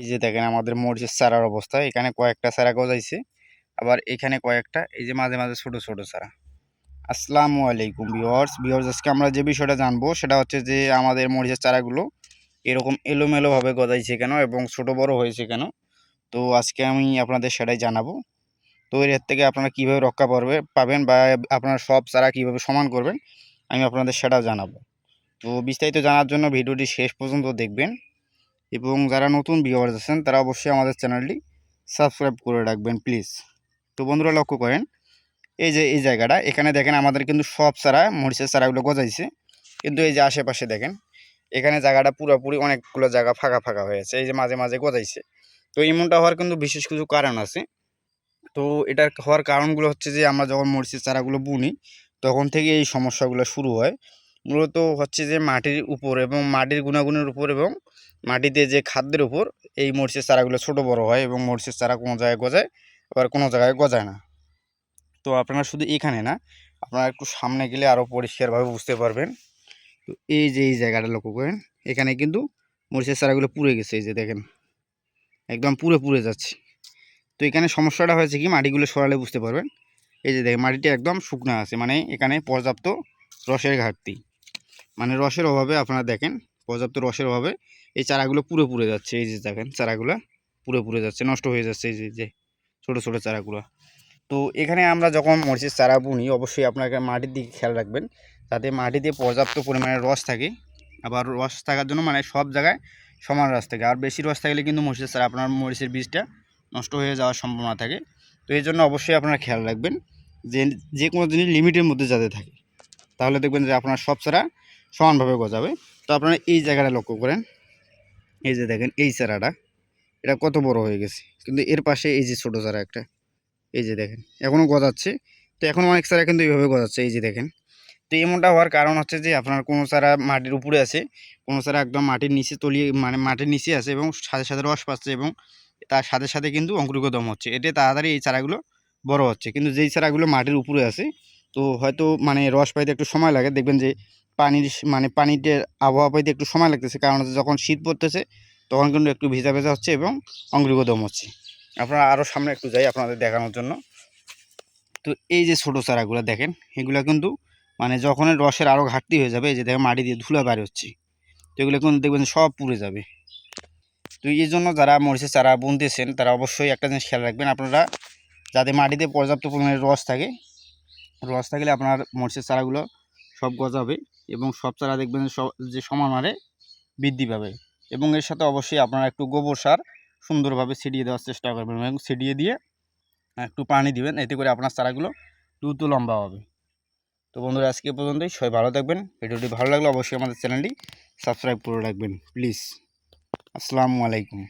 এই যে দেখেন আমাদের মরিচের চারার অবস্থা, এখানে কয়েকটা চারা গজাইছে আবার এখানে কয়েকটা, এই যে মাঝে মাঝে ছোট ছোট চারা। আসসালামু আলাইকুম ভিওয়ার্স ভিওয়ার্স আজকে আমরা যে বিষয়টা জানব, সেটা হচ্ছে যে আমাদের মরিচের চারাগুলো এরকম এলোমেলোভাবে গজাইছে কেন এবং ছোট, বড় হয়েছে কেন? তো আজকে আমি আপনাদের সেটাই জানাব। তো এর থেকে আপনারা কীভাবে রক্ষা পারবে, পাবেন বা আপনারা সব চারা কীভাবে সমান করবেন, আমি আপনাদের সেটাও জানাব। তো বিস্তারিত জানার জন্য ভিডিওটি শেষ পর্যন্ত দেখবেন। এবং যারা নতুন ভিউয়ার্স আছেন, তারা অবশ্যই আমাদের চ্যানেলটি সাবস্ক্রাইব করে রাখবেন, প্লিজ। তো বন্ধুরা, লক্ষ্য করেন, এই যে, এই জায়গাটা, এখানে দেখেন আমাদের কিন্তু সব চারা, মরিচের চারাগুলো গজাইছে। কিন্তু এই যে আশেপাশে দেখেন, এখানে জায়গাটা পুরোপুরি অনেকগুলো জায়গা ফাঁকা ফাঁকা হয়েছে এই যে মাঝে মাঝে গজাইছে। তো এমনটা হওয়ার কিন্তু বিশেষ কিছু কারণ আছে। তো এটার হওয়ার কারণগুলো হচ্ছে যে, আমরা যখন মরিচের চারাগুলো বুনি, তখন থেকে এই সমস্যাগুলো শুরু হয়। মূলত হচ্ছে যে, মাটির উপর এবং মাটির গুণাগুণের উপর এবং মাটিতে যে খাদ্যের উপর এই মরিচের চারাগুলো ছোট, বড় হয় এবং মরিচের চারা কোনো জায়গায় গজায়, আবার কোনো জায়গায় গজায় না। তো আপনারা শুধু এখানে না, আপনারা একটু সামনে গেলে আরও পরিষ্কারভাবে বুঝতে পারবেন। তো এই যে এই জায়গাটা লক্ষ্য করেন, এখানে কিন্তু মরিচের চারাগুলো পুড়ে গেছে, এই যে দেখেন। একদম পুরে পুড়ে যাচ্ছে। তো এখানে সমস্যাটা হয়েছে কি, মাটিগুলো সরালে বুঝতে পারবেন। এই যে দেখেন, মাটিটা একদম শুকনো আছে মানে এখানে পর্যাপ্ত রসের ঘাটতি। মানে রসের অভাবে আপনারা দেখেন পর্যাপ্ত রসের অভাবে এই চারাগুলো পুরো পুড়ে যাচ্ছে। এই যে দেখেন চারাগুলো পুরো পুড়ে যাচ্ছে, নষ্ট হয়ে যাচ্ছে এই যে যে ছোটো ছোটো চারাগুলো। তো এখানে আমরা যখন মরিচের চারা বুনি, অবশ্যই আপনাকে মাটির দিকে খেয়াল রাখবেন যাতে মাটিতে পর্যাপ্ত পরিমাণে রস থাকে। আবার রস থাকার জন্য মানে সব জায়গায় সমান রস থাকে। আর বেশি রস থাকলে কিন্তু মরিচের চারা, আপনার মরিচের বীজটা নষ্ট হয়ে যাওয়ার সম্ভাবনা থাকে। তো এই জন্য অবশ্যই আপনারা খেয়াল রাখবেন যে যে কোনো জিনিস লিমিটের মধ্যে যাতে থাকে। তাহলে দেখবেন যে আপনার সব চারা সমানভাবে গজাবে। তো আপনারা এই জায়গাটা লক্ষ্য করেন। এই যে দেখেন, এই চারাটা, এটা কত বড় হয়ে গেছে। কিন্তু এর পাশে এই যে ছোটো চারা একটা, এই যে দেখেন এখনও গজাচ্ছে। তো এখন অনেক চারা কিন্তু এইভাবে গজাচ্ছে, এই যে দেখেন। তো এমনটা হওয়ার কারণ হচ্ছে যে, আপনার কোনো চারা মাটির উপরে আছে, কোনো চারা একদম মাটির নিচে তলিয়ে মানে মাটির নিচে আছে এবং সাথে সাথে রস পাচ্ছে এবং তার সাথে সাথে কিন্তু অঙ্কুরিকদম হচ্ছে। এতে তাড়াতাড়ি এই চারাগুলো বড় হচ্ছে। কিন্তু যেই চারাগুলো মাটির উপরে আছে তো হয়তো মানে রস পাইতে একটু সময় লাগে। দেখবেন যে পানির মানে পানিতে আবহাওয়া পাইতে একটু সময় লাগতেছে। কারণ যখন শীত পড়তেছে, তখন কিন্তু একটু ভেজা ভেজা হচ্ছে এবং অঙ্গুরিগদম হচ্ছে। আপনারা আরও সামনে একটু যাই আপনাদের দেখানোর জন্য। তো এই যে ছোটো চারাগুলো দেখেন, এগুলো কিন্তু মানে যখন রসের আরও ঘাটতি হয়ে যাবে, এই যে দেখেন মাটি দিয়ে ধুলা বাইরে হচ্ছে। তো এগুলো কিন্তু দেখবেন সব পুড়ে যাবে। তো এই জন্য যারা মরিচের চারা বুনতেছেন, তারা অবশ্যই একটা জিনিস খেয়াল রাখবেন। আপনারা যাতে মাটিতে পর্যাপ্ত পরিমাণে রস থাকে রস থাকলে আপনার মরিচের চারাগুলো সব গজাবে এবং সব চারা দেখবেন যে সমান হারে বৃদ্ধি পাবে। এবং এর সাথে অবশ্যই আপনারা একটু গোবর সার সুন্দরভাবে ছিটিয়ে দেওয়ার চেষ্টা করবেন এবং ছিটিয়ে দিয়ে একটু পানি দিবেন, এতে করে আপনার চারাগুলো দ্রুত লম্বা হবে। তো বন্ধুরা, আজকে পর্যন্তই। সবাই ভালো থাকবেন। ভিডিওটি ভালো লাগলে অবশ্যই আমাদের চ্যানেলটি সাবস্ক্রাইব করে রাখবেন। প্লিজ, আসসালামু আলাইকুম।